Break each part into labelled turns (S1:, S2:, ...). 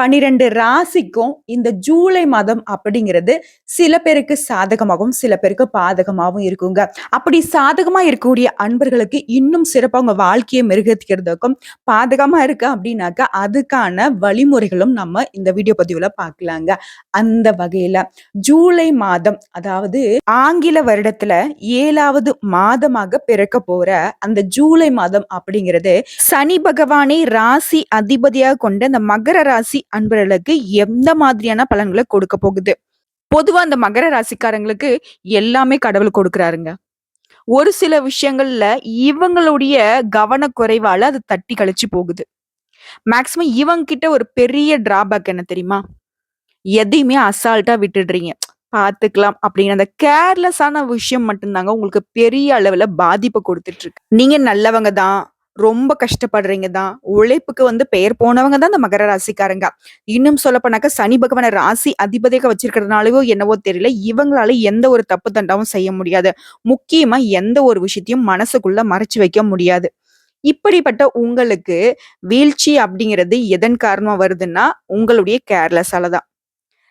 S1: பனிரெண்டு ராசிக்கும் இந்த ஜூலை மாதம் அப்படிங்கிறது சில பேருக்கு சாதகமாகவும் சில பேருக்கு பாதகமாகவும் இருக்குங்க. அப்படி சாதகமா இருக்கக்கூடிய அன்பர்களுக்கு இன்னும் சிறப்பாக உங்க வாழ்க்கையை மெருகத்திக்கிறதுக்கும் பாதகமா இருக்கு அப்படின்னாக்கா அதுக்கான வழிமுறைகளும் நம்ம இந்த வீடியோ பதிவுல பார்க்கலாங்க. அந்த வகையில ஜூலை மாதம் அதாவது ஆங்கில வருடத்துல ஏழாவது மாதமாக பிறக்க போற அந்த ஜூலை மாதம் அப்படிங்கிறது சனி பகவானை ராசி அதிபதியாக கொண்ட அந்த மகர ராசி அன்பர்களுக்கு எந்த மாதிரியான பலன்களை கொடுக்க போகுது? பொதுவா அந்த மகர ராசிக்காரங்களுக்கு எல்லாமே கடவுள் கொடுக்குறாருங்க. ஒரு சில விஷயங்கள்ல இவங்களுடைய கவனக்குறைவால அது தட்டி கழிச்சு போகுது. மேக்சிமம் இவங்க கிட்ட ஒரு பெரிய டிராபேக் என்ன தெரியுமா? எதையுமே அசால்ட்டா விட்டுடுறீங்க. பாத்துக்கலாம் அப்படிங்கிற அந்த கேர்லெஸ்ஸான விஷயம் மட்டும்தாங்க உங்களுக்கு பெரிய அளவுல பாதிப்பை கொடுத்துட்டு இருக்கு. நீங்க நல்லவங்க தான் ரொம்ப கஷ்டப்படுறீங்க தான். உழைப்புக்கு வந்து பெயர் போனவங்க தான் இந்த மகர ராசிக்காரங்க. இன்னும் சொல்ல போனாக்க சனி பகவான ராசி அதிபதியாக வச்சிருக்கிறதுனாலவோ என்னவோ தெரியல. இவங்களால எந்த ஒரு தப்பு தண்டாவும் செய்ய முடியாது. முக்கியமா எந்த ஒரு விஷயத்தையும் மனசுக்குள்ள மறைச்சு வைக்க முடியாது. இப்படிப்பட்ட உங்களுக்கு வீழ்ச்சி அப்படிங்கிறது எதன் காரணமா வருதுன்னா உங்களுடைய கேர்லெஸ்ஸால தான்.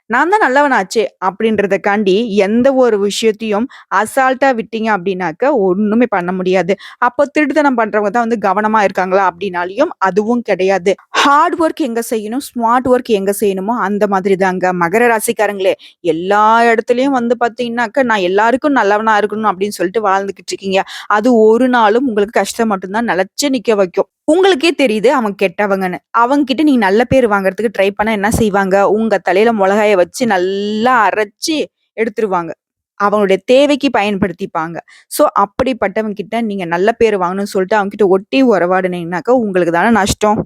S1: நான் தான் நல்லவனாச்சே அப்படின்றதுக்காண்டி எந்த ஒரு விஷயத்தையும் அசால்ட்டா விட்டீங்க அப்படின்னாக்க ஒண்ணுமே பண்ண முடியாது. அப்போ திருட்டுத்தனம் பண்றவங்க தான் வந்து கவனமா இருக்காங்களா அப்படின்னாலையும் அதுவும் கிடையாது. ஹார்ட் ஒர்க் எங்க செய்யணும்? ஸ்மார்ட் ஒர்க் எங்க செய்யணுமோ அந்த மாதிரி தாங்க மகர ராசிக்காரங்களே எல்லா இடத்துலயும் வந்து பாத்தீங்கன்னாக்க நான் எல்லாருக்கும் நல்லவனா இருக்கணும் அப்படின்னு சொல்லிட்டு வாழ்ந்துகிட்டு இருக்கீங்க. அது ஒரு நாளும் உங்களுக்கு கஷ்டம் மட்டும்தான். நிலச்சி நிக்க வைக்கும். உங்களுக்கே தெரியுது அவங்க கெட்டவங்கன்னு. அவங்க கிட்ட நீங்க நல்ல பேர் வாங்குறதுக்கு ட்ரை பண்ண என்ன செய்வாங்க? உங்க தலையில மிளகாய வச்சு நல்லா அரைச்சி எடுத்துருவாங்க. அவங்களுடைய தேவைக்கு பயன்படுத்திப்பாங்க. ஸோ அப்படிப்பட்டவங்க கிட்ட நீங்க நல்ல பேர் வாங்கணும்னு சொல்லிட்டு அவங்க கிட்ட ஒட்டி உறவாடுனீங்கன்னாக்கா உங்களுக்கு தானே நஷ்டம்.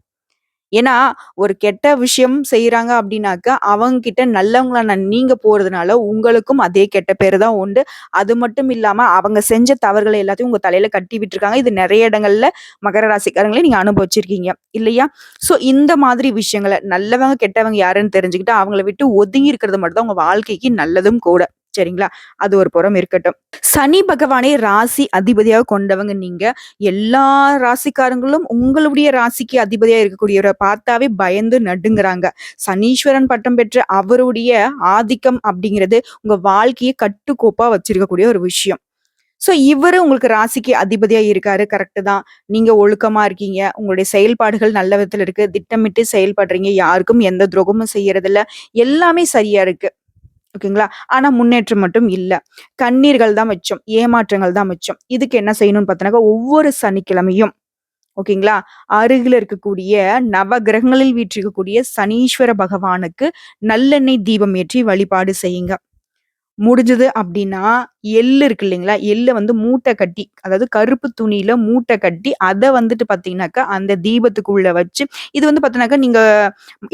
S1: ஏன்னா ஒரு கெட்ட விஷயம் செய்கிறாங்க அப்படின்னாக்க அவங்க கிட்ட நான் நீங்க போறதுனால உங்களுக்கும் அதே கெட்ட பேர் தான் உண்டு. அது மட்டும் இல்லாம அவங்க செஞ்ச தவறுகளை எல்லாத்தையும் உங்க தலையில கட்டி விட்டுருக்காங்க. இது நிறைய இடங்கள்ல மகர ராசிக்காரங்களே நீங்க அனுபவிச்சிருக்கீங்க. இல்லையா? ஸோ இந்த மாதிரி விஷயங்களை நல்லவங்க கெட்டவங்க யாருன்னு தெரிஞ்சுக்கிட்டு அவங்கள விட்டு ஒதுங்கி இருக்கிறது மட்டும் தான் உங்க வாழ்க்கைக்கு நல்லதும் கூட. சரிங்களா? அது ஒரு புறம் இருக்கட்டும். சனி பகவானே ராசி அதிபதியாக கொண்டவங்க நீங்க. எல்லா ராசிக்காரங்களும் உங்களுடைய ராசிக்கு அதிபதியா இருக்கக்கூடியவரை பார்த்தாவே பயந்து நடுங்குறாங்க. சனீஸ்வரன் பட்டம் பெற்ற அவருடைய ஆதிக்கம் அப்படிங்கிறது உங்க வாழ்க்கையை கட்டுக்கோப்பா வச்சிருக்கக்கூடிய ஒரு விஷயம். ஸோ இவர் உங்களுக்கு ராசிக்கு அதிபதியா இருக்காரு. கரெக்டு தான். நீங்க ஒழுக்கமா இருக்கீங்க. உங்களுடைய செயல்பாடுகள் நல்ல விதத்துல இருக்கு. திட்டமிட்டு செயல்படுறீங்க. யாருக்கும் எந்த துரோகமும் செய்யறதில்ல. எல்லாமே சரியா இருக்கு. ஓகேங்களா? ஆனா முன்னேற்றம் மட்டும் இல்ல. கண்ணீர்கள் தான் மிச்சம் ஏமாற்றங்கள் தான் மிச்சம். இதுக்கு என்ன செய்யணும்னு பார்த்தோன்னாக்கா ஒவ்வொரு சனிக்கிழமையும் ஓகேங்களா? அருகில் இருக்கக்கூடிய நவ கிரகங்களில் வீற்றிருக்கக்கூடிய சனீஸ்வர பகவானுக்கு நல்லெண்ணெய் தீபம் ஏற்றி வழிபாடு செய்யுங்க. முடிஞ்சது அப்படின்னா எள்ளு இருக்கு இல்லைங்களா? எள்ளை வந்து மூட்டை கட்டி அதாவது கருப்பு துணியில மூட்டை கட்டி அதை வந்துட்டு பாத்தீங்கன்னாக்கா அந்த தீபத்துக்குள்ள வச்சு இது வந்து பாத்தீங்கன்னாக்கா நீங்க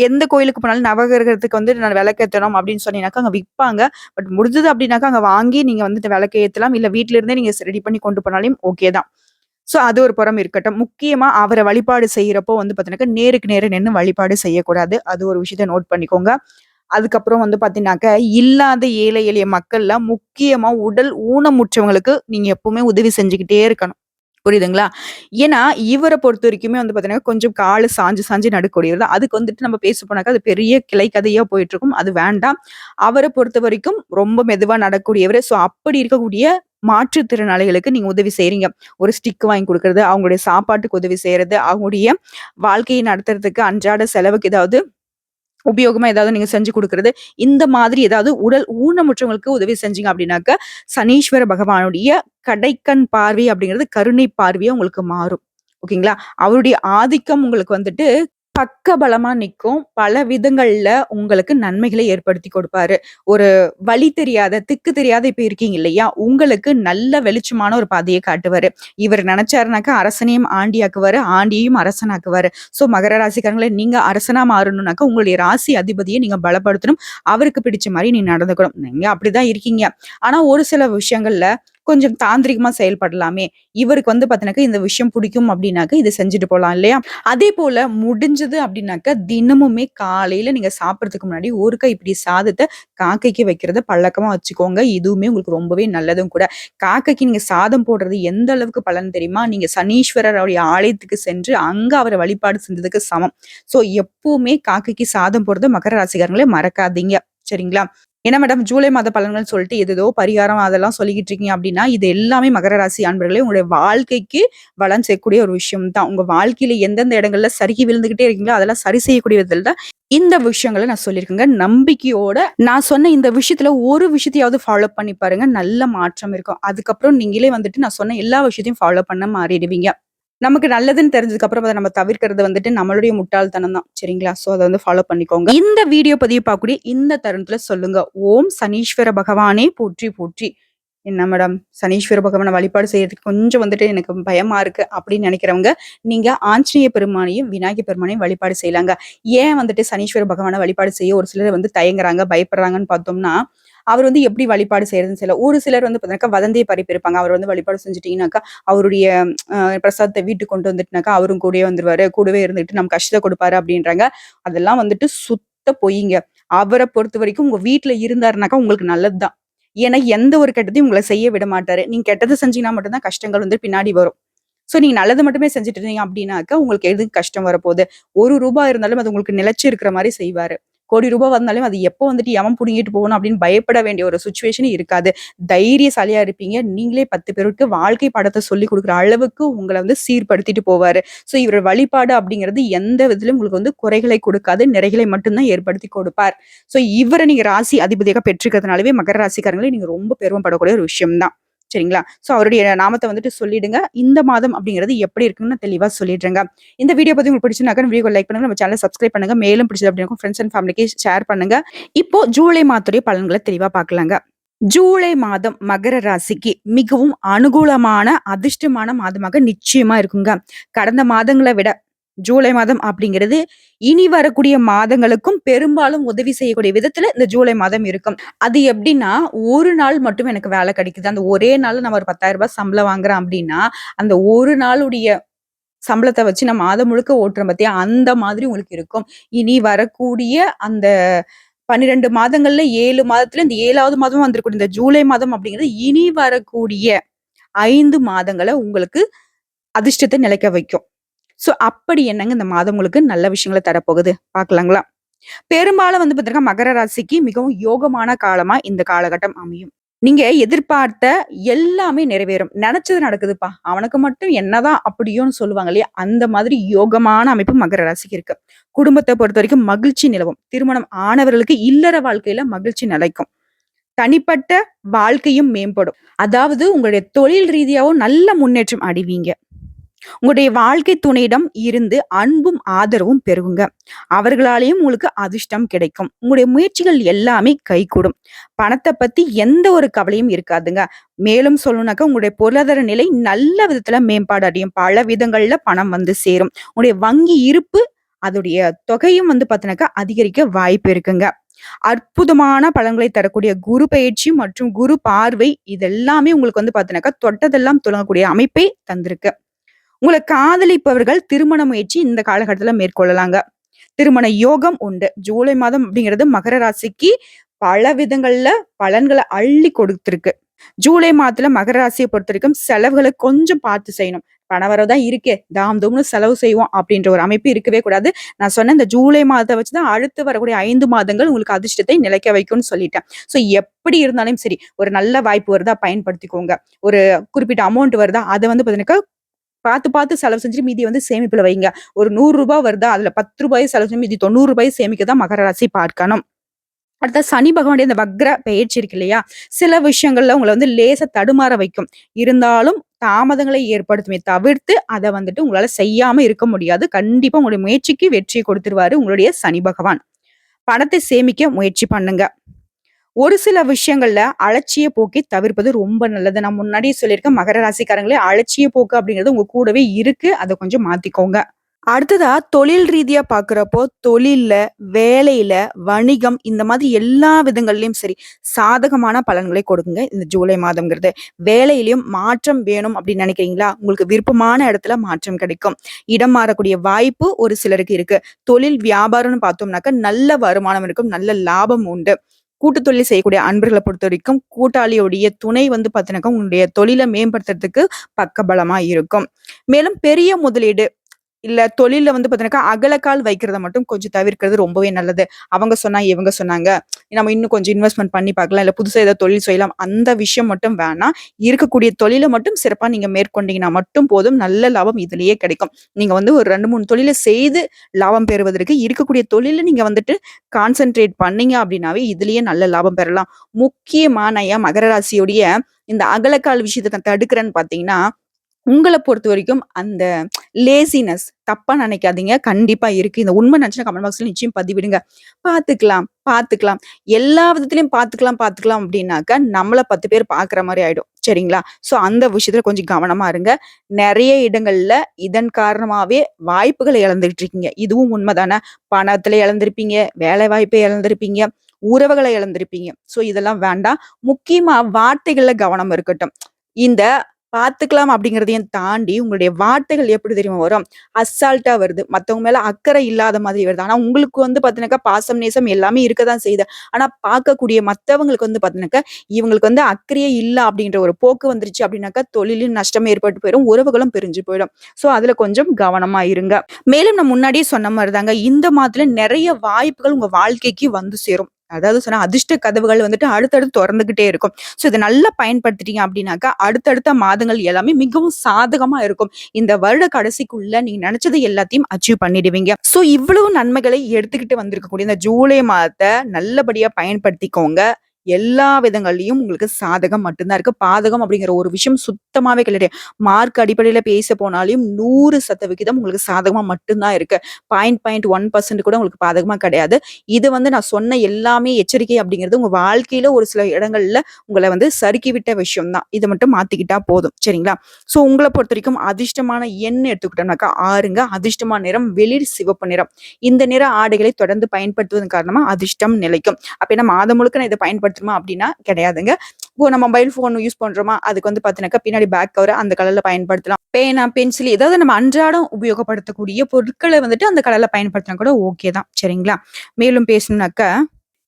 S1: எந்த கோயிலுக்கு போனாலும் நவகிரகத்துக்கு வந்து நான் விளக்கேற்றணும் அப்படின்னு சொன்னீங்கன்னாக்கா அங்க விற்பாங்க பட் முடிஞ்சது அப்படின்னாக்கா அங்க வாங்கி நீங்க வந்துட்டு விளக்கு ஏற்றலாம் இல்ல வீட்டுல இருந்தே நீங்க ரெடி பண்ணி கொண்டு போனாலும் ஓகே தான். ஸோ அது ஒரு புறம் இருக்கட்டும். முக்கியமா அவரை வழிபாடு செய்யறப்போ வந்து பாத்தீங்கன்னாக்கா நேருக்கு நேரம் நின்று வழிபாடு செய்யக்கூடாது. அது ஒரு விஷயத்த நோட் பண்ணிக்கோங்க. அதுக்கப்புறம் வந்து பார்த்தீங்கன்னாக்க இல்லாத ஏழை எளிய மக்கள்ல முக்கியமா உடல் ஊனமுற்றவங்களுக்கு நீங்க எப்பவுமே உதவி செஞ்சுக்கிட்டே இருக்கணும். புரியுதுங்களா? ஏன்னா இவரை பொறுத்த வரைக்குமே வந்து பாத்தீங்கன்னா கொஞ்சம் காலு சாஞ்சு சாஞ்சு நடுக்கூடியவர் தான் அதுக்கு வந்துட்டு நம்ம பேச போனாக்கா அது பெரிய கிளை கதையா போயிட்டு இருக்கும் அது வேண்டாம். அவரை பொறுத்த வரைக்கும் ரொம்ப மெதுவா நடக்கூடியவர் ஸோ அப்படி இருக்கக்கூடிய மாற்றுத்திறனாளிகளுக்கு நீங்க உதவி செய்றீங்க. ஒரு ஸ்டிக் வாங்கி கொடுக்கறது அவங்களுடைய சாப்பாட்டுக்கு உதவி செய்யறது அவங்களுடைய வாழ்க்கையை நடத்துறதுக்கு அன்றாட செலவுக்கு ஏதாவது உபயோகமா ஏதாவது நீங்க செஞ்சு கொடுக்கறது. இந்த மாதிரி ஏதாவது உடல் ஊனமுற்றவங்களுக்கு உதவி செஞ்சீங்க அப்படின்னாக்க சனீஸ்வர பகவானுடைய கடைக்கண் பார்வை அப்படிங்கிறது கருணை பார்வையா உங்களுக்கு மாறும். ஓகேங்களா? அவருடைய ஆதிக்கம் உங்களுக்கு வந்துட்டு பக்கபலமா நிற்கும் பல விதங்கள்ல உங்களுக்கு நன்மைகளை ஏற்படுத்தி கொடுப்பாரு. ஒரு வழி தெரியாத திக்கு தெரியாத இப்ப இருக்கீங்க இல்லையா? உங்களுக்கு நல்ல வெளிச்சமான ஒரு பாதையை காட்டுவாரு. இவர் நினைச்சாருனாக்கா அரசனையும் ஆண்டியாக்குவாரு ஆண்டியையும் அரசனாக்குவாரு. சோ மகர ராசிக்காரங்களை நீங்க அரசனா மாறணும்னாக்கா உங்களுடைய ராசி அதிபதியை நீங்க பலப்படுத்தணும். அவருக்கு பிடிச்ச மாதிரி நீ நடந்துக்கணும். நீங்க அப்படிதான் இருக்கீங்க. ஆனா ஒரு சில விஷயங்கள்ல கொஞ்சம் தாந்திரிகமா செயல்படலாமே. இவருக்கு வந்து பாத்தீங்கன்னாக்கா இந்த விஷயம் பிடிக்கும் அப்படின்னாக்க இதை செஞ்சுட்டு போகலாம் இல்லையா? அதே போல முடிஞ்சது அப்படின்னாக்க தினமுமே காலையில நீங்க சாப்பிட்றதுக்கு முன்னாடி ஒரு கை இப்படி சாதத்தை காக்கைக்கு வைக்கிறத பழக்கமா வச்சுக்கோங்க. இதுவுமே உங்களுக்கு ரொம்பவே நல்லதும் கூட. காக்கைக்கு நீங்க சாதம் போடுறது எந்த அளவுக்கு பலன் தெரியுமா? நீங்க சனீஸ்வரருடைய ஆலயத்துக்கு சென்று அங்க அவரை வழிபாடு செஞ்சதுக்கு சமம். சோ எப்பவுமே காக்கைக்கு சாதம் போடுறது மகர ராசிக்காரங்களே மறக்காதீங்க. சரிங்களா? ஏன்னா மேடம் ஜூலை மாத பலன்கள் சொல்லிட்டு எதோ பரிகாரம் அதெல்லாம் சொல்லிக்கிட்டு இருக்கீங்க அப்படின்னா இது எல்லாமே மகர ராசி அன்பர்களே உங்களுடைய வாழ்க்கைக்கு வளம் செய்யக்கூடிய ஒரு விஷயம் தான் உங்க வாழ்க்கையில எந்தெந்த இடங்கள்ல சருகி விழுந்துகிட்டே இருக்கீங்களோ அதெல்லாம் சரி செய்யக்கூடிய விதத்தில் தான் இந்த விஷயங்களை நான் சொல்லியிருக்கேங்க. நம்பிக்கையோட நான் சொன்ன இந்த விஷயத்துல ஒரு விஷயத்தையாவது ஃபாலோ பண்ணி பாருங்க. நல்ல மாற்றம் இருக்கும். அதுக்கப்புறம் நீங்களே வந்துட்டு நான் சொன்ன எல்லா விஷயத்தையும் ஃபாலோ பண்ண மாறிடுவீங்க. நமக்கு நல்லதுன்னு தெரிஞ்சதுக்கு அப்புறம் அதை நம்ம தவிர்க்கிறது வந்துட்டு நம்மளுடைய முட்டாள்தனம் தான். சரிங்களா? ஸோ அதை வந்து ஃபாலோ பண்ணிக்கோங்க. இந்த வீடியோ பதிவு பார்க்கக்கூடிய இந்த தருணத்துல சொல்லுங்க. ஓம் சனீஸ்வர பகவானே போற்றி போற்றி. என்ன மேடம் சனீஸ்வர பகவானை வழிபாடு செய்யறதுக்கு கொஞ்சம் வந்துட்டு எனக்கு பயமா இருக்கு அப்படின்னு நினைக்கிறவங்க நீங்க ஆஞ்சநேய பெருமானையும் விநாயகர் பெருமானையும் வழிபாடு செய்யலாங்க. ஏன் வந்துட்டு சனீஸ்வர பகவானை வழிபாடு செய்ய ஒரு சிலர் வந்து தயங்குறாங்க பயப்படுறாங்கன்னு பார்த்தோம்னா அவர் வந்து எப்படி வழிபாடு செய்யறதுன்னு சொல்ல ஒரு சிலர் வந்து பார்த்தீங்கன்னா வதந்தியை பறிப்பிருப்பாங்க அவர் வந்து வழிபாடு செஞ்சுட்டீங்கன்னாக்கா அவருடைய பிரசாதத்தை வீட்டுக்கு கொண்டு வந்துட்டுனாக்கா அவரும் கூடவே வந்துருவாரு. கூடவே இருந்துட்டு நம்ம கஷ்டத்தை கொடுப்பாரு அப்படின்றாங்க. அதெல்லாம் வந்துட்டு சுத்த பொய்ங்க. அவரை பொறுத்த வரைக்கும் உங்க வீட்டுல இருந்தாருனாக்கா உங்களுக்கு நல்லதுதான். ஏன்னா எந்த ஒரு கெட்டதையும் உங்களை செய்ய விட மாட்டாரு. நீங்க கெட்டதை செஞ்சீங்கன்னா மட்டும்தான் கஷ்டங்கள் வந்து பின்னாடி வரும். சோ நீங்க நல்லது மட்டுமே செஞ்சுட்டு இருந்தீங்க அப்படின்னாக்கா உங்களுக்கு எதுக்கு கஷ்டம் வரப்போகுது? ஒரு ரூபாய் இருந்தாலும் அது உங்களுக்கு நிலைச்சு இருக்கிற மாதிரி செய்வாரு. கோடி ரூபாய் வந்தாலும் அது எப்போ வந்துட்டு எவன் புடுங்கிட்டு போகணும் அப்படின்னு பயப்பட வேண்டிய ஒரு சுச்சுவேஷன் இருக்காது. தைரியசாலியா இருப்பீங்க. நீங்களே பத்து பேருக்கு வாழ்க்கை படத்தை சொல்லி கொடுக்குற அளவுக்கு உங்களை வந்து சீர்படுத்திட்டு போவாரு. ஸோ இவர் வழிபாடு அப்படிங்கிறது எந்த விதத்திலும் உங்களுக்கு வந்து குறைகளை கொடுக்காது. நிறைகளை மட்டும்தான் ஏற்படுத்தி கொடுப்பார். ஸோ இவரை நீங்க ராசி அதிபதியாக பெற்றுக்கிறதுனாலவே மகர ராசிக்காரங்களே நீங்க ரொம்ப பெருமைப்படக்கூடிய ஒரு விஷயம் தான் சரிங்களா? ஸோ அவருடைய நாமத்தை வந்துட்டு சொல்லிடுங்க. இந்த மாதம் அப்படிங்கிறது எப்படி இருக்குன்னு தெளிவாக சொல்லிடுறேங்க. இந்த வீடியோ பத்தி உங்களுக்கு பிடிச்சிருந்தாக்க வீடியோ லைக் பண்ணுங்க. நம்ம சேனல் சப்ஸ்கிரைப் பண்ணுங்க. மேலும் பிடிச்சது அப்படின்னு ஃப்ரெண்ட்ஸ் அண்ட் ஃபேமிலிக்கு ஷேர் பண்ணுங்க. இப்போ ஜூலை மாதத்துடைய பலன்களை தெளிவாக பார்க்கலாங்க. ஜூலை மாதம் மகர ராசிக்கு மிகவும் அனுகூலமான அதிர்ஷ்டமான மாதமாக நிச்சயமா இருக்குங்க. கடந்த மாதங்களை விட ஜூலை மாதம் அப்படிங்கிறது இனி வரக்கூடிய மாதங்களுக்கும் பெரும்பாலும் உதவி செய்யக்கூடிய விதத்துல இந்த ஜூலை மாதம் இருக்கும். அது எப்படின்னா ஒரு நாள் மட்டும் எனக்கு வேலை கிடைக்குது. அந்த ஒரே நாள் நம்ம ஒரு பத்தாயிரம் ரூபாய் சம்பளம் வாங்குறோம் அப்படின்னா அந்த ஒரு நாளுடைய சம்பளத்தை வச்சு நம்ம மாதம் முழுக்க ஓட்டுறோம் பத்தியா? அந்த மாதிரி உங்களுக்கு இருக்கும். இனி வரக்கூடிய அந்த 12 மாதங்கள்ல ஏழு மாதத்துல இந்த ஏழாவது மாதம் வந்திருக்கூடிய இந்த ஜூலை மாதம் அப்படிங்கிறது இனி வரக்கூடிய ஐந்து மாதங்களை உங்களுக்கு அதிர்ஷ்டத்தை நிலைக்க வைக்கும். ஸோ அப்படி என்னங்க இந்த மாதம் உங்களுக்கு நல்ல விஷயங்கள தரப்போகுது பார்க்கலாங்களா? பெரும்பாலும் வந்து பார்த்தீங்கன்னா, மகர ராசிக்கு மிகவும் யோகமான காலமா இந்த காலகட்டம் அமையும். நீங்க எதிர்பார்த்த எல்லாமே நிறைவேறும். நினைச்சது நடக்குதுப்பா. அவனுக்கு மட்டும் என்னதான் அப்படியோன்னு சொல்லுவாங்க இல்லையா? அந்த மாதிரி யோகமான அமைப்பு மகர ராசிக்கு இருக்கு. குடும்பத்த பொறுத்தவரைக்கும் மகிழ்ச்சி நிலவும். திருமணம் ஆனவர்களுக்கு இல்லற வாழ்க்கையில மகிழ்ச்சி நிலைக்கும். தனிப்பட்ட வாழ்க்கையும் மேம்படும். அதாவது உங்களுடைய தொழில் ரீதியாவும் நல்ல முன்னேற்றம் அடைவீங்க. உங்களுடைய வாழ்க்கை துணையிடம் இருந்து அன்பும், ஆதரவும் பெறுங்க. அவர்களாலேயும் உங்களுக்கு அதிர்ஷ்டம் கிடைக்கும். உங்களுடைய முயற்சிகள் எல்லாமே கைகூடும். பணத்தை பத்தி எந்த ஒரு கவலையும் இருக்காதுங்க. மேலும் சொல்லணும்னாக்கா, உங்களுடைய பொருளாதார நிலை நல்ல விதத்துல மேம்பாடு அடையும். பல விதங்கள்ல பணம் வந்து சேரும். உங்களுடைய வங்கி இருப்பு அதோடைய தொகையும் வந்து பார்த்தீங்கன்னாக்கா, அதிகரிக்க வாய்ப்பு இருக்குங்க. அற்புதமான பலன்களை தரக்கூடிய குரு பயிற்சி மற்றும் குரு பார்வை இதெல்லாமே உங்களுக்கு வந்து பார்த்தீங்கன்னாக்கா, தொட்டதெல்லாம் தொடங்கக்கூடிய அமைப்பை தந்திருக்கு. உங்களை காதலிப்பவர்கள் திருமண முயற்சி இந்த காலகட்டத்துல மேற்கொள்ளலாங்க. திருமண யோகம் உண்டு. ஜூலை மாதம் அப்படிங்கிறது மகர ராசிக்கு பல விதங்கள்ல பலன்களை அள்ளி கொடுத்துருக்கு ஜூலை மாதத்துல மகர ராசிய பொறுத்தவரைக்கும் செலவுகளை கொஞ்சம் பார்த்து செய்யணும். பணவரவு தான் இருக்கே, தாம் தூம்னு செலவு செய்வோம் அப்படின்ற ஒரு அமைப்பு இருக்கவே கூடாது. நான் சொன்ன இந்த ஜூலை மாதத்தை வச்சு தான் அடுத்து வரக்கூடிய ஐந்து மாதங்கள் உங்களுக்கு அதிர்ஷ்டத்தை நிலைக்க வைக்கும்னு சொல்லிட்டேன். ஸோ எப்படி இருந்தாலும் சரி, ஒரு நல்ல வாய்ப்பு வருதா பயன்படுத்திக்கோங்க. ஒரு குறிப்பிட்ட அமௌண்ட் வருதா, அதை வந்து பாத்தீங்கன்னா பார்த்து பார்த்து செலவு செஞ்சு மீதி வந்து சேமிப்புல வைங்க. ஒரு நூறு ரூபாய் வருதா, அதுல பத்து ரூபாய் செலவு செஞ்சு மீதி தொண்ணூறு ரூபாய் சேமிக்க தான் மகர ராசி பார்க்கணும். அடுத்தது சனி பகவானுடைய இந்த வக்ர பயிற்சி இருக்கு இல்லையா? சில விஷயங்கள்ல உங்களை வந்து லேச தடுமாற வைக்கும். இருந்தாலும் தாமதங்களை ஏற்படுத்துமே தவிர்த்து, அதை வந்துட்டு உங்களால செய்யாம இருக்க முடியாது. கண்டிப்பா உங்களுடைய முயற்சிக்கு வெற்றியை கொடுத்துருவாரு உங்களுடைய சனி பகவான். பணத்தை சேமிக்க முயற்சி பண்ணுங்க. ஒரு சில விஷயங்கள்ல அலட்சிய போக்கை தவிர்ப்பது ரொம்ப நல்லது. நான் முன்னாடியே சொல்லியிருக்கேன், மகர ராசிக்காரங்களே அலட்சிய போக்கு அப்படிங்கிறது உங்க கூடவே இருக்கு. அதை கொஞ்சம் மாத்திக்கோங்க. அடுத்ததா தொழில் ரீதியா பார்க்குறப்போ, தொழில்ல, வேலையில, வணிகம் இந்த மாதிரி எல்லா விதங்கள்லயும் சரி, சாதகமான பலன்களை கொடுக்குங்க இந்த ஜூலை மாதம்ங்கிறது. வேலையிலயும் மாற்றம் வேணும் அப்படின்னு நினைக்கிறீங்களா? உங்களுக்கு விருப்பமான இடத்துல மாற்றம் கிடைக்கும். இடம் மாறக்கூடிய வாய்ப்பு ஒரு சிலருக்கு இருக்கு. தொழில் வியாபாரம்னு பார்த்தோம்னாக்கா, நல்ல வருமானம் இருக்கும். நல்ல லாபம் உண்டு. கூட்டு தொழில் செய்யக்கூடிய அன்புகள பொறுத்த வரைக்கும் கூட்டாளியுடைய துணை வந்து பார்த்தீங்கன்னாக்கா, உங்களுடைய தொழிலை மேம்படுத்துறதுக்கு பக்கபலமா இருக்கும். மேலும் பெரிய முதலீடு இல்ல தொழிலில் வந்து பார்த்தீங்கன்னாக்கா, அகலக்கால் வைக்கிறத மட்டும் கொஞ்சம் தவிர்க்கிறது ரொம்பவே நல்லது. அவங்க சொன்னாங்க இவங்க சொன்னாங்க. நம்ம இன்னும் கொஞ்சம் இன்வெஸ்ட்மெண்ட் பண்ணி பார்க்கலாம். இல்ல புதுசா ஏதாவது தொழில் செய்யலாம். அந்த விஷயம் மட்டும் வேணாம். இருக்கக்கூடிய தொழிலை மட்டும் சிறப்பா நீங்க மேற்கொண்டீங்கன்னா மட்டும் போதும். நல்ல லாபம் இதுலேயே கிடைக்கும். நீங்க வந்து ஒரு ரெண்டு மூணு தொழிலை செய்து லாபம் பெறுவதற்கு இருக்கக்கூடிய தொழில நீங்க வந்துட்டு கான்சென்ட்ரேட் பண்ணீங்க அப்படின்னாவே, இதுலேயே நல்ல லாபம் பெறலாம். முக்கியமான மகர ராசியுடைய இந்த அகலக்கால் விஷயத்தை நான் தடுக்கிறேன்னு பார்த்தீங்கன்னா, உங்களை பொறுத்த வரைக்கும் அந்த லேசினஸ் தப்பா நினைக்காதீங்க. கண்டிப்பா இருக்கு. இந்த உண்மை நினைச்சுன்னா கமெண்ட் பாக்ஸ்ல நிச்சயம் பதிவிடுங்க. பார்த்துக்கலாம், பார்த்துக்கலாம். எல்லா விதத்திலையும் பார்த்துக்கலாம், பார்த்துக்கலாம் அப்படின்னாக்கா, நம்மள 10 பேர் பார்க்குற மாதிரி ஆயிடும். சரிங்களா? ஸோ அந்த விஷயத்துல கொஞ்சம் கவனமா இருங்க. நிறைய இடங்கள்ல இதன் காரணமாவே வாய்ப்புகளை இழந்துகிட்டு இருக்கீங்க. இதுவும் உண்மைதானே? பணத்துல இழந்திருப்பீங்க, வேலை வாய்ப்பை இழந்திருப்பீங்க, உறவுகளை இழந்திருப்பீங்க. ஸோ இதெல்லாம் வேண்டாம். முக்கியமா வார்த்தைகள்ல கவனம் இருக்கட்டும். இந்த பார்த்துக்கலாம் அப்படிங்கிறதையும் தாண்டி, உங்களுடைய வார்த்தைகள் எப்படி தெரியுமா வரும்? அசால்ட்டா வருது. மற்றவங்க மேல அக்கறை இல்லாத மாதிரி வருது. ஆனா உங்களுக்கு வந்து பார்த்தீங்கன்னாக்கா, பாசம், நேசம் எல்லாமே இருக்க தான் செய்யுது. ஆனா பார்க்கக்கூடிய மற்றவங்களுக்கு வந்து பார்த்தீங்கன்னாக்கா, இவங்களுக்கு வந்து அக்கறையே இல்லை அப்படின்ற ஒரு போக்கு வந்துருச்சு அப்படின்னாக்கா, தொழிலும் நஷ்டம் ஏற்பட்டு போயிடும் உறவுகளும் பிரிஞ்சு போயிடும். ஸோ அதுல கொஞ்சம் கவனமா இருங்க. மேலும் நான் முன்னாடியே சொன்ன மாதிரி தாங்க, இந்த மாதத்துல நிறைய வாய்ப்புகள் உங்க வாழ்க்கைக்கு வந்து சேரும். அதாவது சொன்னா அதிர்ஷ்ட கதவுகள் வந்துட்டு அடுத்தடுத்து திறந்துகிட்டே இருக்கும். ஸோ இதை நல்லா பயன்படுத்திட்டீங்க அப்படின்னாக்கா, அடுத்தடுத்த மாதங்கள் எல்லாமே மிகவும் சாதகமா இருக்கும். இந்த வருட கடைசிக்குள்ள நீங்க நெனச்சது எல்லாத்தையும் அச்சீவ் பண்ணிடுவீங்க. ஸோ இவ்வளவு நன்மைகளை எடுத்துக்கிட்டு வந்திருக்கக்கூடிய இந்த ஜூலை மாதத்தை நல்லபடியா பயன்படுத்திக்கோங்க. எல்லா விதங்கள்லையும் உங்களுக்கு சாதகம் மட்டும்தான் இருக்கு. பாதகம் அப்படிங்கிற ஒரு விஷயம் சுத்தமாவே கிடையாது. மார்க் அடிப்படையில பேச போனாலும் 100% உங்களுக்கு சாதகமா மட்டும்தான் இருக்கு பாயிண்ட் பாயிண்ட் ஒன் பர்சன்ட் கூட உங்களுக்கு பாதகமா கிடையாது. இது வந்து நான் சொன்ன எல்லாமே எச்சரிக்கை அப்படிங்கிறது உங்க வாழ்க்கையில ஒரு சில இடங்கள்ல உங்களை வந்து சறுக்கி விட்ட விஷயம் தான். இதை மட்டும் மாத்திக்கிட்டா போதும். சரிங்களா? ஸோ பொறுத்த வரைக்கும் அதிர்ஷ்டமான எண் எடுத்துக்கிட்டோம்னாக்கா ஆறுங்க அதிர்ஷ்டமான நிறம் வெளிர் சிவப்பு நிறம். இந்த நிற ஆடைகளை தொடர்ந்து பயன்படுத்துவதன் காரணமா அதிர்ஷ்டம் நிலைக்கும். அப்ப என்ன மாதம் முழுக்க நான் இதை பயன்படுத்த பயன்படுத்துமா அப்படின்னா கிடையாதுங்க. இப்போ நம்ம மொபைல் ஃபோன் யூஸ் பண்றோமா, அதுக்கு வந்து பார்த்தீங்கன்னாக்கா, பின்னாடி பேக் கவர் அந்த கலர்ல பயன்படுத்தலாம். பேனா, பென்சில் ஏதாவது நம்ம அன்றாடம் உபயோகப்படுத்தக்கூடிய பொருட்களை வந்துட்டு அந்த கலர்ல பயன்படுத்தினா கூட ஓகே தான். சரிங்களா? மேலும் பேசணும்னாக்கா,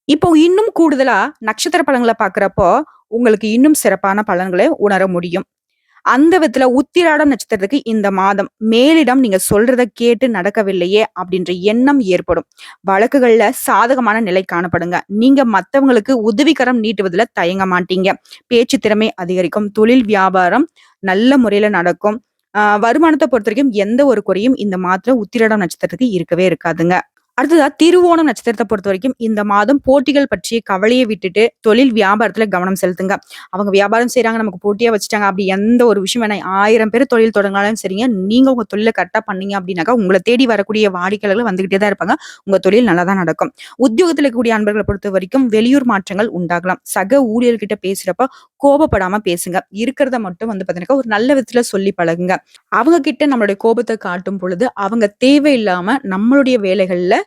S1: இப்போ இன்னும் கூடுதலா நட்சத்திர பழங்களை பாக்குறப்போ உங்களுக்கு இன்னும் சிறப்பான பலன்களை உணர முடியும். அந்த விதத்துல உத்திராடம் நட்சத்திரத்துக்கு இந்த மாதம் மேலிடம் நீங்க சொல்றத கேட்டு நடக்கவில்லையே அப்படின்ற எண்ணம் ஏற்படும். வழக்குகள்ல சாதகமான நிலை காணப்படுங்க. நீங்க மத்தவங்களுக்கு உதவிக்கரம் நீட்டுவதுல தயங்க மாட்டீங்க. பேச்சு திறமை அதிகரிக்கும். தொழில் வியாபாரம் நல்ல முறையில நடக்கும். வருமானத்தை பொறுத்த வரைக்கும் எந்த ஒரு குறையும் இந்த மாதத்துல உத்திராடம் நட்சத்திரத்துக்கு இருக்கவே இருக்காதுங்க. அடுத்ததா திருவோணம் நட்சத்திரத்தை பொறுத்த வரைக்கும் இந்த மாதம் போட்டிகள் பற்றிய கவலையை விட்டுட்டு தொழில் வியாபாரத்துல கவனம் செலுத்துங்க. அவங்க வியாபாரம் செய்யறாங்க நமக்கு போட்டியா வச்சுட்டாங்க அப்படி எந்த ஒரு விஷயம் வேணா ஆயிரம் பேர் தொழில் தொடங்கினாலும் சரிங்க, நீங்க உங்க தொழில கரெக்டா பண்ணீங்க அப்படின்னாக்கா, உங்களை தேடி வரக்கூடிய வாடிக்கையாளர்கள் வந்துகிட்டே தான் இருப்பாங்க. உங்க தொழில் நல்லா தான் நடக்கும். உத்தியோகத்தில் இருக்கக்கூடிய பொறுத்த வரைக்கும் வெளியூர் மாற்றங்கள் உண்டாகலாம். சக ஊழியர்கிட்ட பேசுறப்ப கோபப்படாம பேசுங்க. இருக்கிறத மட்டும் வந்து பார்த்தீங்கன்னாக்கா, ஒரு நல்ல விதத்துல சொல்லி பழகுங்க. அவங்க கிட்ட நம்மளுடைய கோபத்தை காட்டும் பொழுது, அவங்க தேவையில்லாம நம்மளுடைய வேலைகள்ல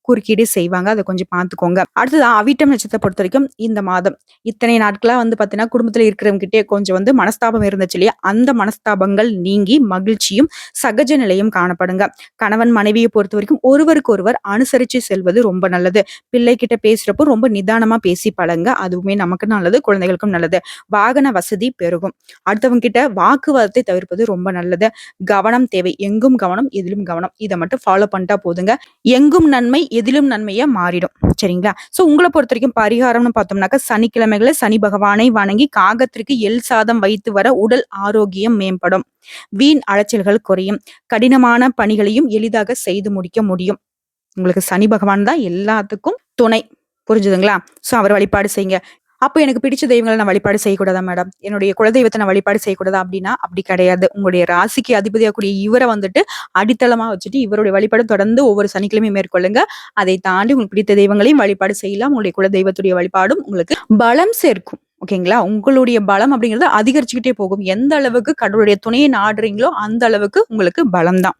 S1: குறுக்கீடு செய்வாங்க. அதை கொஞ்சம் பார்த்துக்கோங்க. அடுத்தது அவிட்டம் பொறுத்த வரைக்கும் இந்த மாதம் இத்தனை நாட்களா வந்து பார்த்தீங்கன்னா, குடும்பத்தில் இருக்கிறவங்ககிட்டே கொஞ்சம் வந்து மனஸ்தாபம் இருந்துச்சு இல்லையா? அந்த மனஸ்தாபங்கள் நீங்கி மகிழ்ச்சியும், சகஜ நிலையும் காணப்படுங்க. கணவன் மனைவியை பொறுத்த வரைக்கும் ஒருவருக்கு ஒருவருக்கொருவர் அனுசரிச்சு செல்வது ரொம்ப நல்லது. பிள்ளைகிட்ட பேசுறப்போ ரொம்ப நிதானமா பேசி பழங்க அதுவுமே நமக்கு நல்லது, குழந்தைகளுக்கும் நல்லது. வாகன வசதி பெருகும். அடுத்தவங்க கிட்ட வாக்குவாதத்தை தவிர்ப்பது ரொம்ப நல்லது. கவனம் தேவை. எங்கும் கவனம், எதிலும் கவனம். இதை மட்டும் ஃபாலோ பண்ணிட்டா போதுங்க. எங்கும் நன்மை, எதிலும் நன்மையா மாறிடும். சரிங்களா? சோ பொறுத்த வரைக்கும் பரிகாரம்னு பார்த்தோம்னாக்கா, சனிக்கிழமைகளை சனி பகவானை வணங்கி காகத்திற்கு எள் சாதம் வைத்து வர உடல் ஆரோக்கியம் மேம்படும். வீண் அலைச்சல்கள் குறையும். கடினமான பணிகளையும் எளிதாக செய்து முடிக்க முடியும். உங்களுக்கு சனி பகவான் தான் எல்லாத்துக்கும் துணை. புரிஞ்சுதுங்களா? சோ அவர் வழிபாடு செய்யுங்க. அப்போ எனக்கு பிடிச்ச தெய்வங்களை நான் வழிபாடு செய்யக்கூடாதா மேடம்? என்னுடைய குலதெய்வத்தை நான் வழிபாடு செய்யக்கூடாதா? அப்படின்னா, அப்படி கிடையாது. உங்களுடைய ராசிக்கு அதிபதியாக கூடிய இவரை வந்துட்டு அடித்தளமா வச்சுட்டு, இவருடைய வழிபாடு தொடர்ந்து ஒவ்வொரு சனிக்கிழமையும் மேற்கொள்ளுங்க. அதை தாண்டி உங்களுக்கு பிடித்த தெய்வங்களையும் வழிபாடு செய்யலாம். உங்களுடைய குலதெய்வத்துடைய வழிபாடும் உங்களுக்கு பலம் சேர்க்கும். ஓகேங்களா? உங்களுடைய பலம் அப்படிங்கிறது அதிகரிச்சுக்கிட்டே போகும். எந்த அளவுக்கு கடவுளுடைய துணையை நாடுறீங்களோ, அந்த அளவுக்கு உங்களுக்கு பலம் தான்.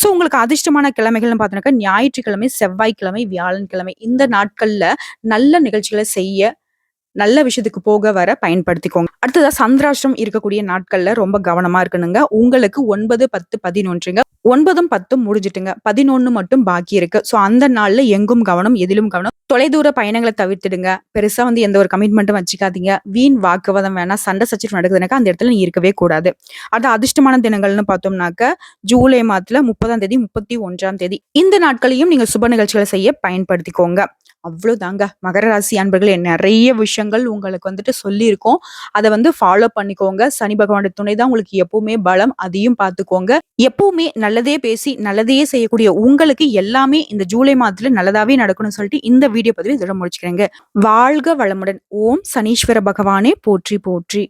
S1: சோ உங்களுக்கு அதிர்ஷ்டமான கிழமைகள்னு பார்த்தோம்னாக்கா, ஞாயிற்றுக்கிழமை, செவ்வாய்க்கிழமை, வியாழன்கிழமை இந்த நாட்கள்ல நல்ல நிகழ்ச்சிகளை செய்ய, நல்ல விஷயத்துக்கு போக வர பயன்படுத்திக்கோங்க. அடுத்ததா சந்திராஷ்டிரம் இருக்கக்கூடிய நாட்கள்ல ரொம்ப கவனமா இருக்கணுங்க. உங்களுக்கு 9, 10, 11ங்க. 9ம் 10ம் முடிஞ்சுட்டுங்க. 11 மட்டும் பாக்கி இருக்கு. சோ அந்த நாள்ல எங்கும் கவனம், எதிலும் கவனம். தொலைதூர பயணங்களை தவிர்த்துடுங்க. பெருசா வந்து எந்த ஒரு கமிட்மெண்ட்டும் வச்சுக்காதீங்க. வீண் வாக்குவாதம் வேணா சண்டை சச்சரவு நடக்குதுனாக்கா, அந்த இடத்துல நீ இருக்கவே கூடாது. அது அதிர்ஷ்டமான தினங்கள்னு பார்த்தோம்னாக்க, ஜூலை மாதத்துல 30ஆம் தேதி, 31ஆம் தேதி. இந்த நாட்களையும் நீங்க சுப நிகழ்ச்சிகளை செய்ய பயன்படுத்திக்கோங்க. அவ்வளோதாங்க. மகர ராசி அன்பர்களே நிறைய விஷயங்கள் உங்களுக்கு வந்துட்டு சொல்லியிருக்கோம். அதை வந்து ஃபாலோ பண்ணிக்கோங்க. சனி பகவானுடைய துணை தான் உங்களுக்கு எப்பவுமே பலம். அதையும் பார்த்துக்கோங்க. எப்பவுமே நல்லதே பேசி, நல்லதையே செய்யக்கூடிய உங்களுக்கு எல்லாமே இந்த ஜூலை மாதத்துல நல்லதாவே நடக்கணும்னு சொல்லிட்டு இந்த வீடியோ பதிவ இதோட முடிச்சுக்கிறேங்க. வாழ்க வளமுடன். ஓம் சனீஸ்வர பகவானே போற்றி போற்றி.